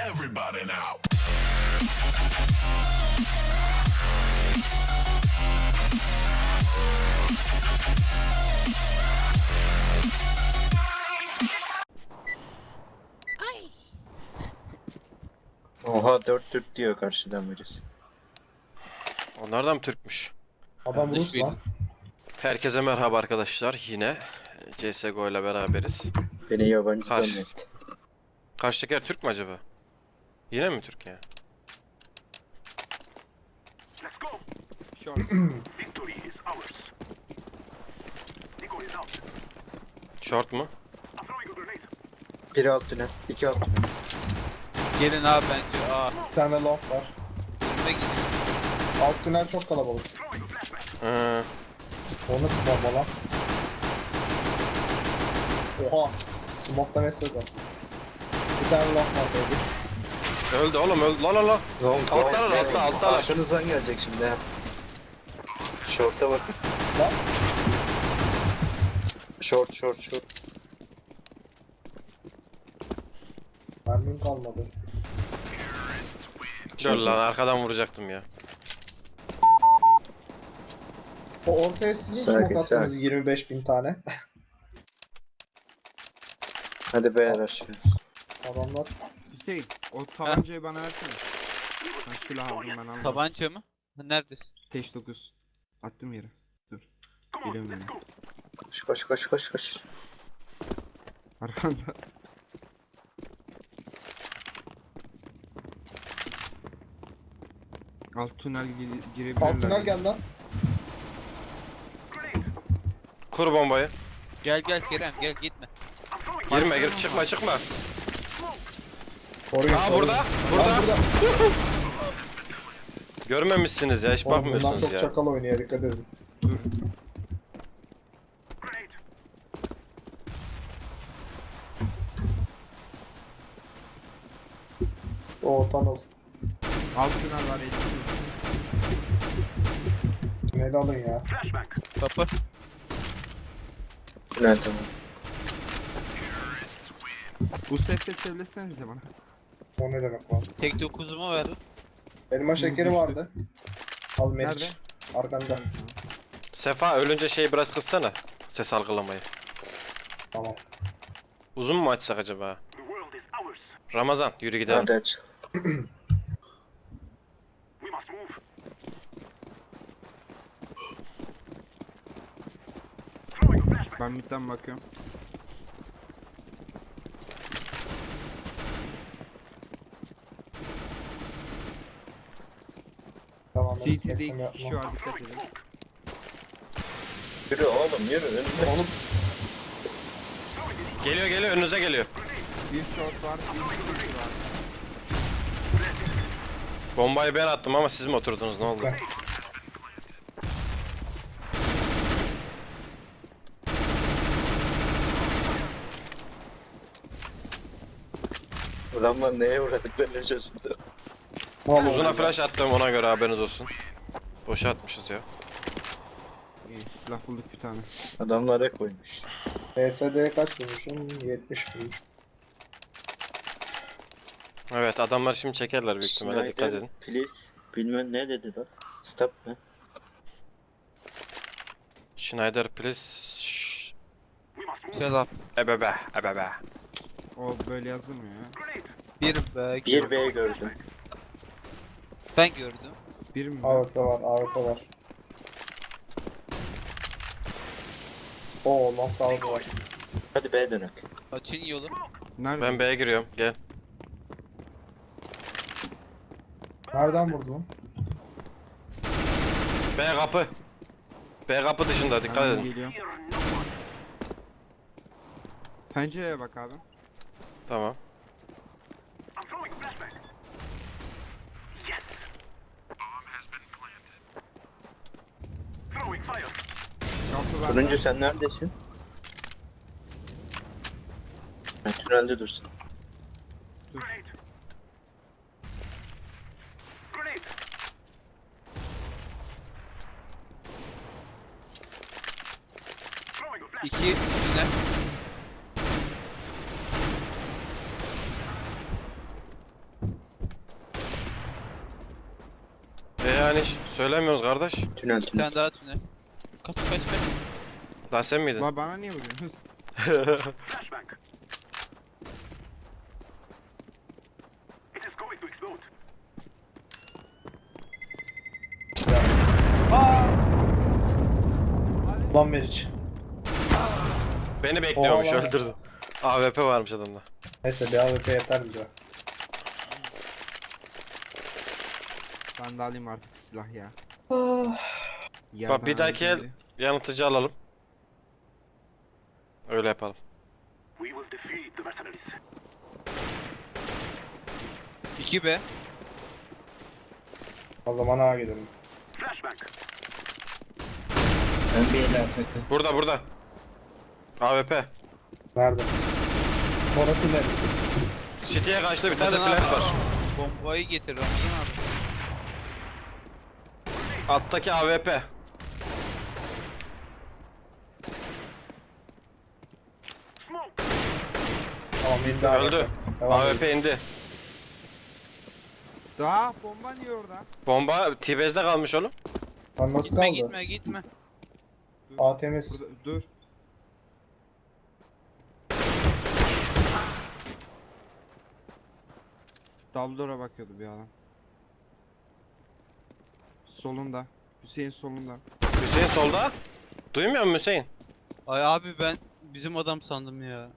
Everybody now. Oha 4 Türk diyor karşıdan birisi. Onlar da mı Türkmüş? Adam Rus lan. Herkese merhaba arkadaşlar. Yine CSGO ile beraberiz. Beni yabancı Karşı. zannetti. Karşıdakiler Türk mü acaba? Yine mi Türk ya? Short mu? Biri alt tünel, iki alt tünel. Gelin abi bence. Aa, Bir tane long var. önüme gidiyor. Alt tünel çok kalabalık. Hı. O nasıl bomba lan? Oha. Smoke'tan esirdi. Bir tane long var baby. Öldü oğlum öldü. La la la. Alttalar, long, altta, alttalar. Arkanızdan gelecek şimdi ha. Short'a bakın. Lan. Short, short, short. Mermim kalmadı. Dur lan arkadan vuracaktım ya. O ortaya sizin Sakin, smoke attınız sakin. 25 bin tane. Hadi be aşağı. Adamlar. Hüseyin o tabancayı bana versene. Ben silah aldım ben aldım. Tabanca mı? Neredesin? Teş 9. Attım yere. Dur. Geliyorum ben. Koş, koş, koş, koş, koş. Arkanda. Alt tünel gi- girebilirler. Alt tünel geldi lan. Kur bombayı. Gel gel Kerem gel gitme. Girme gir çıkma çıkma. Koruyun. Aa koruyun. burada. Burada. burada. Görmemişsiniz ya hiç Oğlum bakmıyorsunuz çok ya. çakal oynuyor dikkat edin. Dur. O tunnel. Alt tünel var 50. Tüneli alın ya. Kapı. Tünel tamam. Bu sefer sevlesenize bana. O ne demek lan? Tek 9'umu verdim. Elma şekeri düştü. vardı. Al Meriç. Nerede? Arkanda. Sefa ölünce şeyi biraz kıssana. Ses algılamayı. Tamam. Uzun mu açsak acaba? Ramazan yürü gidelim. Hadi aç. Ben midden bakıyorum. Tamam. Meriç, CT'de iki kişi var dikkat edin. Yürü oğlum, yürü. Önümde. Oğlum Geliyor geliyor önünüze geliyor. Bir short var, bir city var. Bombayı ben attım ama siz mi oturdunuz ne oldu? Ben. Adamlar neye uğradıklarını şaşırdı. Vallahi Uzuna flash attım ona göre haberiniz olsun. Boşa atmışız ya. İyi, silah bulduk bir tane. Adamlara koymuş. PSD kaç vurmuşum? 70 vurmuş. Evet adamlar şimdi çekerler büyük ihtimalle dikkat edin. Please. Bilmem ne dedi lan. Stop ne? Schneider please. Şşş. Selam. Ebebe ebebe. O böyle yazılmıyor ya. Bir be. Bir B gördüm. Ben gördüm. Bir mi? AWP var, AWP var. Oo, long tower var. Hadi B dönek. Açın yolu. Nerede? Ben B'ye giriyorum gel. Nereden vurdun? B kapı. B kapı dışında dikkat Hemen edin. geliyor. Pencereye bak abi. Tamam. Turuncu sen neredesin? Ben tünelde dursun. İki. E yani söylemiyoruz kardeş. Tünel Bir tane daha Kaç kaç kaç. Lan sen miydin? La bana niye vuruyorsun? Lan Meriç. Beni bekliyormuş Oha lan. öldürdü. AWP varmış adamda. Neyse bir AWP yeter bize. Ben de alayım artık silah ya. Ah. Yerden bir dahaki el- Yanıtıcı alalım. Öyle yapalım. İki be. O zaman A gidelim. Ben bir el afk. Burada burada. AWP. Nerede? Orası neresi? City'ye kaçtı bir tane de Ramazan abi. plant var. Bombayı getir Ramazan abi. Alttaki AWP. Tamam indi AWP. Öldü. Devam AWP edelim. indi. Daha bomba niye orada? Bomba T-Base'de kalmış oğlum. Lan nasıl Gitme kaldı? gitme gitme. Dur. A temiz. Burada, dur. Dumbledore'a bakıyordu bir adam. Solunda. Hüseyin solunda. Hüseyin solda. Duymuyor musun Hüseyin? Ay abi ben bizim adam sandım ya.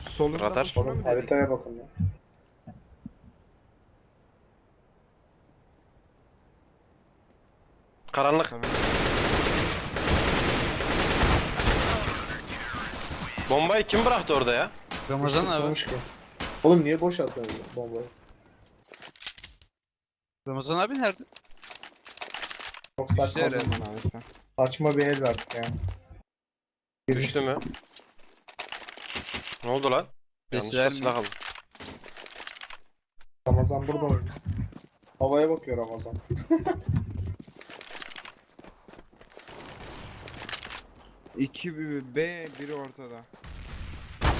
Solunda Radar. Oğlum mı dedik? haritaya bakın ya. Karanlık. Tamam. Bombayı kim bıraktı orada ya? Ramazan abi. tutmamış ki. Oğlum niye boş atıyorsun bombayı? Ramazan abi nerede? Çok saçma, herhalde. Saçma bir el verdik ya. Düştü mü? Ne oldu lan? Ses Yanlışlıkla vermiyor. silah aldım. Ramazan burada mı? Havaya bakıyor Ramazan. İki B, B, biri ortada.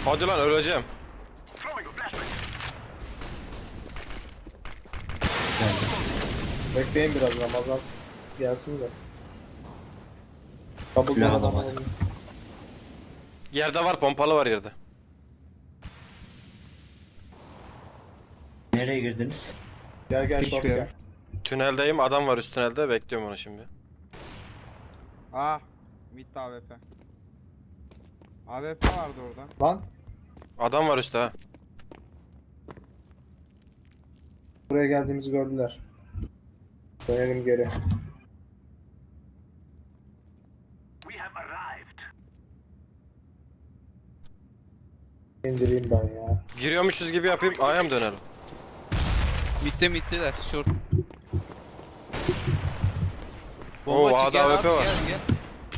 Hadi lan öleceğim. Bekleyin biraz Ramazan gelsin de. Double Silah adam. Yerde var pompalı var yerde. Nereye girdiniz? Gel gel Hiçbir yere. gel. Tüneldeyim adam var üst tünelde bekliyorum onu şimdi. Ah. Mid AWP. AWP vardı orada. Lan Adam var üstte ha. buraya geldiğimizi gördüler. Dönelim geri. İndireyim ben ya. Giriyormuşuz gibi yapayım A'ya mı dönelim? Mitte mitteler. Short. Oo, Bomba A'da açık gel AWP abi var. gel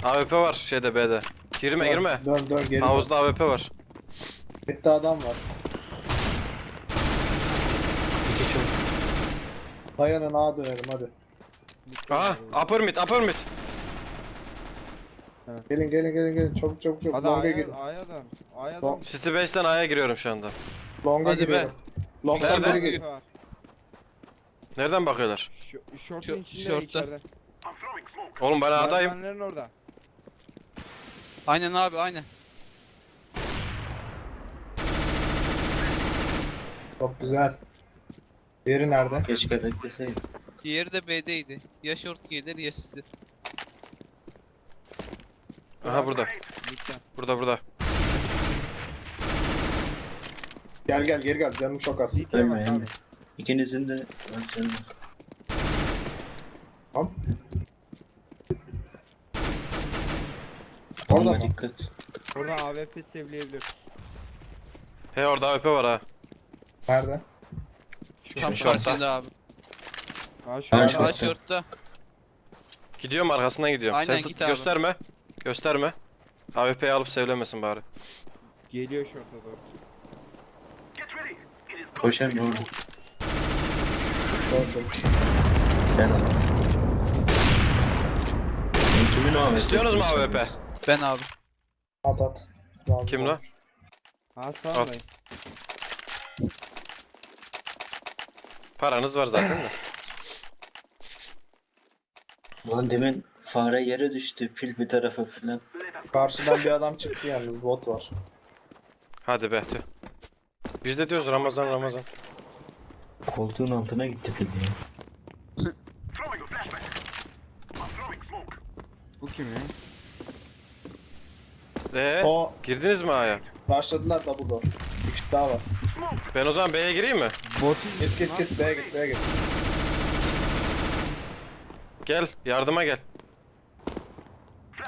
gel. AWP var şeyde B'de. Girme Dön, girme. Dön dön geri. Havuzda AWP var. Bitti adam var. İki çok. Dayanın A dönelim hadi. Aha upper mid upper mid. Gelin gelin gelin gelin çabuk çabuk çabuk. Hadi Longa A'ya, girin. A'ya dön. A'ya Long- dön. City base'den A'ya giriyorum şu anda. Longa Hadi be. giriyorum. Long'dan Nerede? biri gir. var. Nereden bakıyorlar? Şu, şortun Şu- içinde şortta. içeride. Oğlum ben A'dayım. Merdivenlerin orada. Aynen abi aynen. Çok güzel. Diğeri nerede? Keşke bekleseydim. Diğeri de B'deydi. Ya short gelir ya city. Aha burada. Midden. Burada burada. Gel gel geri gel canım çok az. Ölme bak abi. İkinizin de ben senin. Tamam. Orada mı? dikkat. Orada AWP sevleyebilir. He orada AWP var ha. Nerede? Tam Short'ta. karşında abi. Aa şu an-. Gidiyorum arkasından gidiyorum. Aynen, Sen git abi. gösterme. Gösterme. AWP'yi alıp sevlemesin bari. Geliyor şorta doğru. Koşan Gördüm. Sen al. Kimin o AWP? İstiyorsunuz mu AWP? Ben abi. At at. Lazım Kim lan? Ha sağındayım. Paranız var zaten de. Lan demin fare yere düştü. Pil bir tarafa filan. Karşıdan bir adam çıktı yalnız bot var. Hadi be tüh. Biz de diyoruz Ramazan Ramazan. Koltuğun altına gitti ya. Bu kim ya? Ee, O girdiniz mi A'ya? rushladılar double door. Bir kişi daha var. Ben o zaman B'ye gireyim mi? Botu Git git git B'ye git B'ye git. Gel yardıma gel.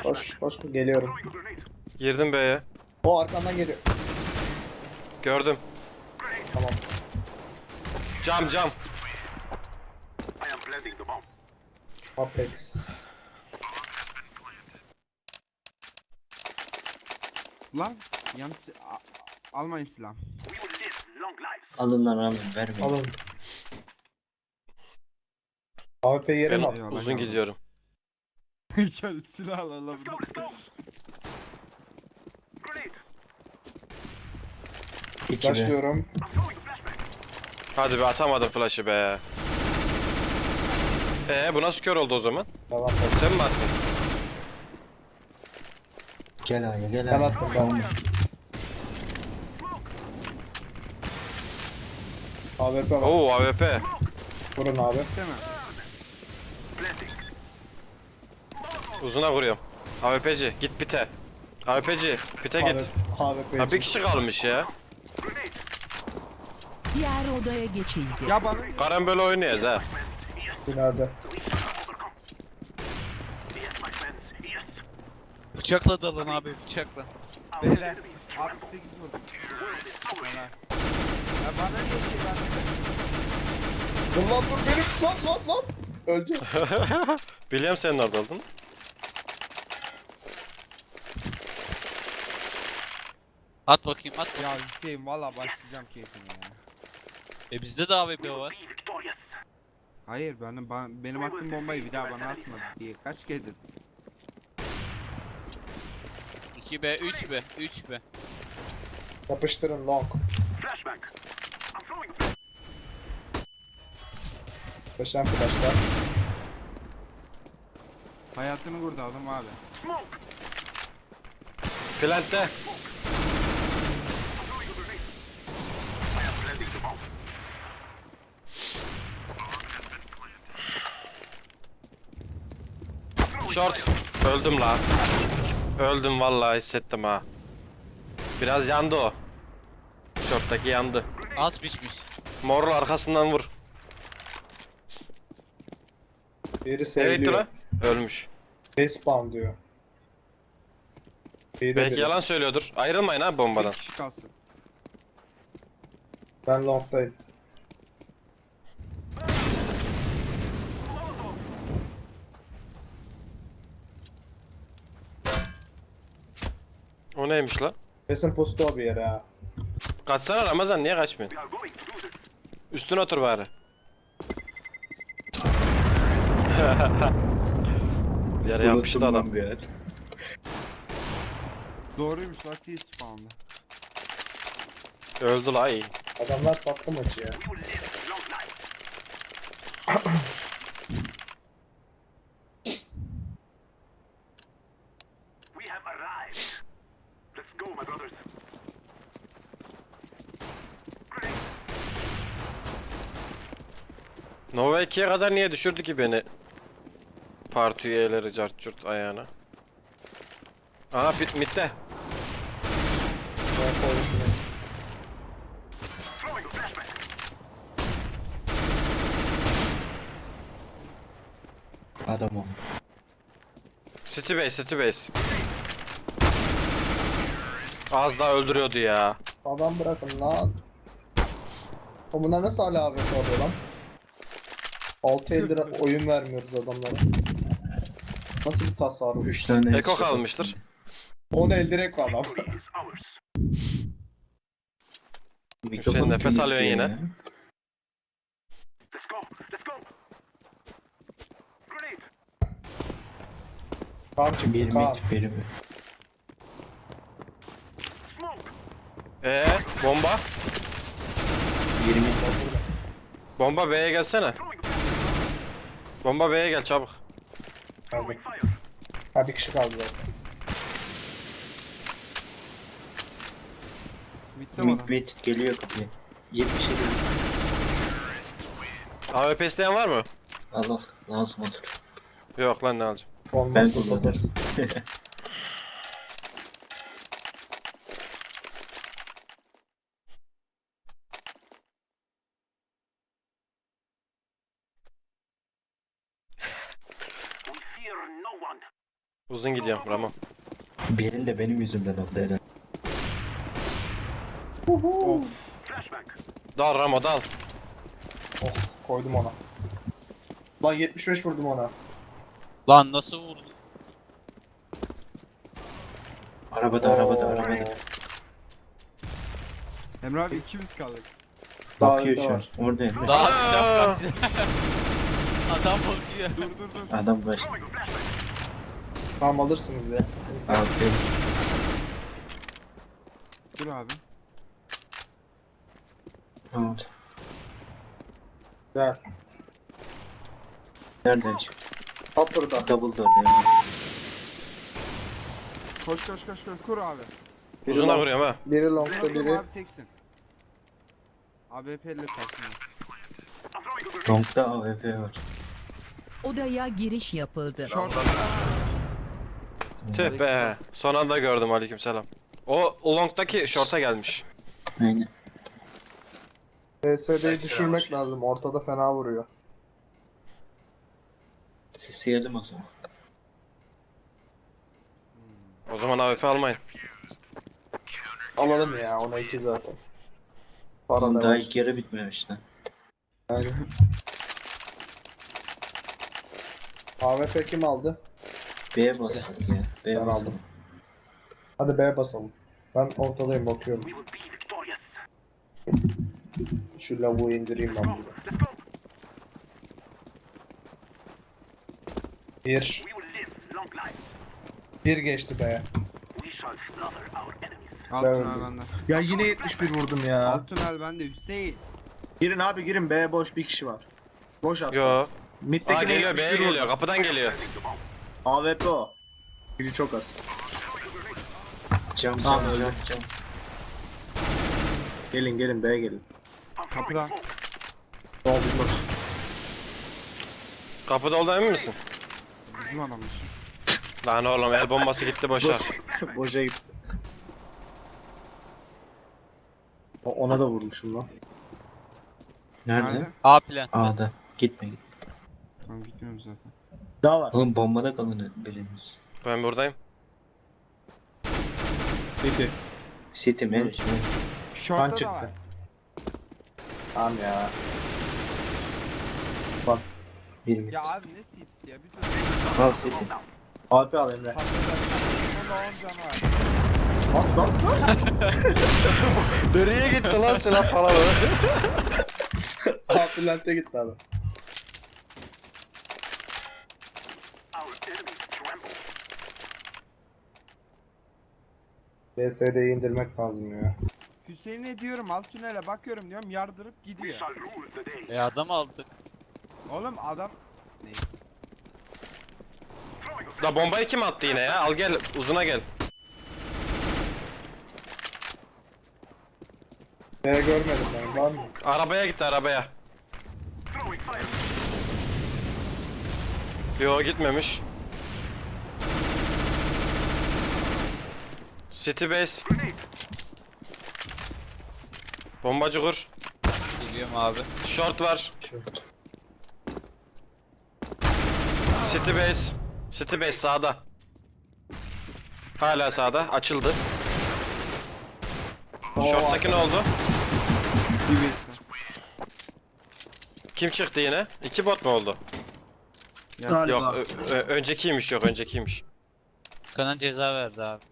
Koş koş geliyorum. Girdim B'ye. O arkandan geliyor. Gördüm. Cam cam. Apex. Lan yanlış a- almayın silah. Alın lan alın vermeyin. Alın. AWP yeri Ben mi? Eyvallah, uzun gidiyorum. Gel silah al İki be. Başlıyorum. Hadi be atamadım flash'ı be. Ee bu nasıl kör oldu o zaman? Tamam. Sen mi attın? Gel A'ya gel Ben A'ya. attım ben. AWP var. Oo AWP. Vurun abi. Uzuna vuruyorum. AWP'ci git pite. AWP'ci pite git. AWP. Ha bir kişi kalmış ya. Diğer odaya geçildi. Ya bana Karambol oynuyoruz ha. Binada. Bıçakla dalın abi bıçakla. beyler 68 vurdum. Helal. Ya bana niye şey vermedin? Dur lan dur benim. Lan lan lan. Öleceğim. Biliyorum senin orada olduğunu. At bakayım at. Ya Hüseyin valla başlayacağım keyfine ya. E bizde de AWP var. Hayır benim ben, benim attığım bombayı bir daha bana atmadı diye kaç kere 2B 3B 3B. Yapıştırın long. Peşen flashlar. hayatını kurtardım abi. Plant'te. Short. Öldüm la. Öldüm vallahi hissettim ha. Biraz yandı o. Short'taki yandı. Az pişmiş. Morlu arkasından vur. Biri Evet seviliyor. la. Ölmüş. Respawn diyor. Biri de Belki biri. yalan söylüyordur. Ayrılmayın ha bombadan. Bir kişi kalsın. Ben long'dayım. O neymiş la? Kesin pustu o bir yere ha. Kaçsana Ramazan niye kaçmıyorsun? Üstüne otur bari. Yere yapıştı Unuttum adam. bir an. Doğruymuş lan T-spawn'da. Öldü la iyi. Adamlar sattı maçı ya. 2'ye kadar niye düşürdü ki beni? Parti üyeleri cart curt ayağına. Aha fit mitte. Adam ol. City base, city base. Az daha öldürüyordu ya. Adam bırakın lan. O bunlar nasıl hala AWP oluyor lan? 6 eldir oyun vermiyoruz adamlara. Nasıl bir tasarruf? 3 tane. Eko headshot kalmıştır. attım. 10 el direkt var lan. Mikrofonu nefes kim alıyorsun izliyor yine. ya? Kaan çıktı Bir Kaan. mid biri mi? Ee, bomba. 20 Bomba B'ye gelsene. Bomba B'ye gel çabuk. Geldim. Ha bir kişi kaldı zaten. Bitti Mid bana. mid geliyor kapıya. 77. AWP isteyen var mı? Allah lazım olur. Yok lan ne alacağım. Olmaz Ben kullanırım. Uzun gidiyorum Ramon. Birin de benim yüzümden oldu herhalde. Of. Dal Ramo dal. Oh koydum ona. Lan 75 vurdum ona. Lan nasıl vurdu? Arabada arabada arabada. Emre abi ikimiz kaldık. Daha Bakıyor şu an. Orada Emre. Daha kaç. Adam bakıyor. Dur dur dur. Adam başladı. Tamam alırsınız ya. Aferin. Dur abi. Oldu? Güzel. Nereden çıktı? At burada. Double door Emre. Koş koş koş koş. Kur abi. Biri Uzuna long- vuruyorum ha. Biri long'da vurdum biri. abi teksin. ABP ile kalsın. abi. Long'da AWP var. Odaya giriş yapıldı. Short. Tüh be. Son anda gördüm aleykümselam. O long'daki short'a gelmiş. Aynen. PSD'yi düşürmek lazım. Ortada fena vuruyor. Sisleyelim o zaman. O zaman AWP almayın. Alalım ya. Ona iki zaten. Para Oğlum da daha var. ilk yarı bitmemiş lan. AWP kim aldı? B'ye basalım ya. B'ye Ben basalım. aldım. Hadi B'ye basalım. Ben ortadayım bakıyorum. Şu lavuğu indireyim ben burada. Bir. Bir geçti B'ye. Alt Ben tünel öldüm. bende. Ya yine 71 vurdum ya. Alt tünel bende Hüseyin. Girin abi girin B boş bir kişi var. Boş at. Yo. Aa Mid'dekine geliyor B'ye 71 geliyor. Kapıdan geliyor. AWP o. Biri çok az. Cam Tamam, cam öldü. cam cam. Gelin gelin B'ye gelin. Kapıda. Sol bir boş. Kapıda olduğuna emin misin? Bizim adammış. Lan oğlum el bombası gitti boşa. Boşa gitti. O- Ona da vurmuşum lan. Nerede? Nerede? A plan. A'da. Gitme git. Tamam gitmiyorum zaten. Daha var. Oğlum bombada kalın birimiz. Ben buradayım. Bitti. City man. Short'ta da çıktı. var. Tamam ya. Bir mid. Ya abi ne CT'si ya? Bir dur. Al City. AWP al Emre. Sonunda 10 canı var. At lan. Nereye gitti lan silah falan? Aa Bülent'e gitti abi. BSD'yi indirmek lazım ya. Hüseyin'e diyorum alt tünele bakıyorum diyorum yardırıp gidiyor. E adam aldık. Oğlum adam Neyse. La bombayı kim attı yine ya? Al gel uzuna gel. B görmedim ben. Var mı? Arabaya gitti arabaya. Yo gitmemiş. City base. Bombacı kur. Geliyorum abi. Short var. Short. City base. City base sağda. Hala sağda. Açıldı. Short'taki ne oldu? Kim çıktı yine? İki bot mu oldu? Ya Yok ö- ö- öncekiymiş yok öncekiymiş. Kanan ceza verdi abi.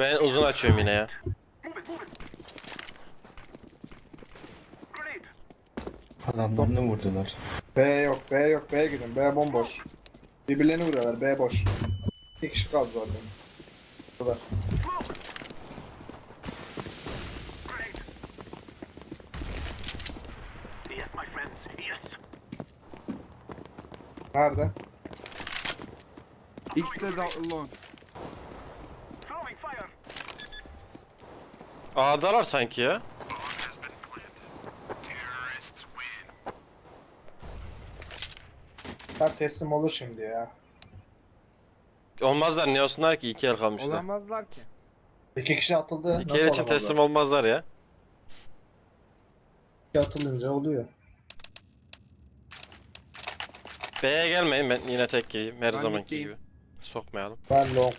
Ben uzun açıyorum yine ya. Adamlar ne vurdular? B yok, B yok, B gidin. B bomboş. Birbirlerini vuruyorlar, B boş. İki kişi kaldı orada. Bu kadar. Nerede? X'le de long. A'dalar sanki ya. Her teslim olur şimdi ya. Olmazlar ne olsunlar ki iki el kalmışlar. Olamazlar ki. İki kişi atıldı. İki el için teslim olmazlar ya. İki atılınca oluyor. B'ye gelmeyin ben yine tek giyeyim her Ben zamanki middeyim. gibi. Sokmayalım. Ben long.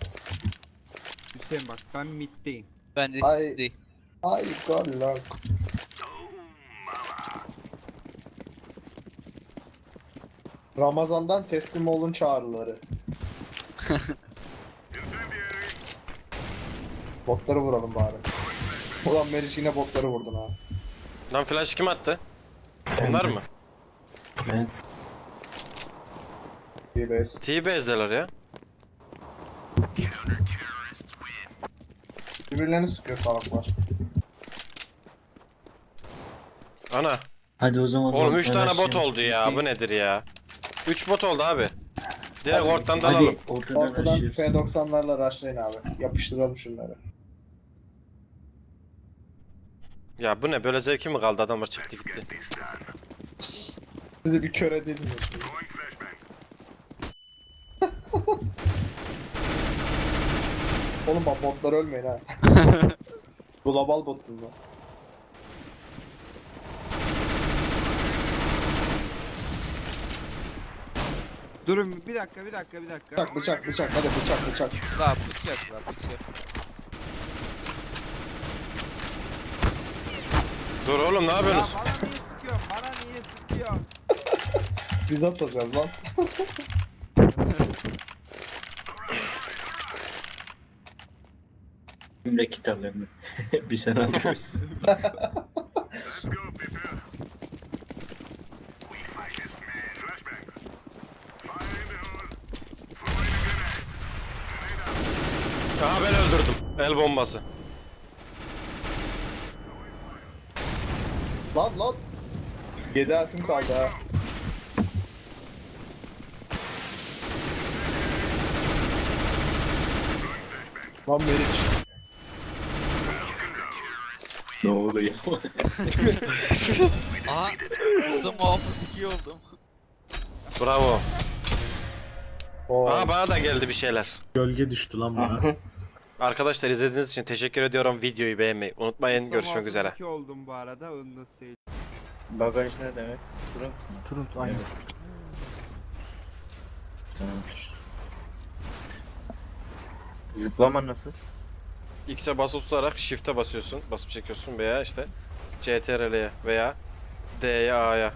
Hüseyin bak ben middeyim. Ben de Ay. sizdeyim. Ay god long. Ramazan'dan teslim olun çağrıları. botları vuralım bari. Ulan Meriç yine botları vurdun ha. Lan flash kim attı? Onlar mı? Ben DBS. T-base'deler ya. Birbirlerini sıkıyor salaklar. Ana. hadi o zaman. Oğlum ben 3 tane bot oldu ya. Bu nedir ya? 3 bot oldu abi. Direkt Hadi, ortadan dalalım. Hadi ortadan Ortadan aşıyoruz. F90'larla rushlayın abi. Yapıştıralım şunları. Ya bu ne böyle zevki mi kaldı adamlar çıktı gitti. Sizi bir kör edelim. Oğlum bak botlar ölmeyin ha. Global bot bunlar. Durun bir dakika bir dakika bir dakika. Bıçak bıçak bıçak hadi bıçak bıçak. La bıçak la bıçak. Dur oğlum ne Ya yapıyorsunuz? bana niye sıkıyorsun? Bana niye sıkıyorsun? Biz atacağız lan. Cümle kitaplarını. bir sen alıyoruz. Aha ben öldürdüm. El bombası. lan lan. 7 harfim kaldı ha. Lan Meriç. ne oluyor? Aha. Kısa muhafız 2 oldum. Bravo. Oo. Aha bana da geldi bir şeyler. Gölge düştü lan bana. Arkadaşlar izlediğiniz için teşekkür ediyorum. Videoyu beğenmeyi unutmayın. Usta Görüşmek üzere. oldum bu arada onu da söyleyeyim. Bagaj ne demek? Trunk mu? Turun aynı. Tamamdır. Zıplama nasıl? X'e basılı tutarak Shift'e basıyorsun. Basıp çekiyorsun veya işte CTRL'ye veya D'ye A'ya.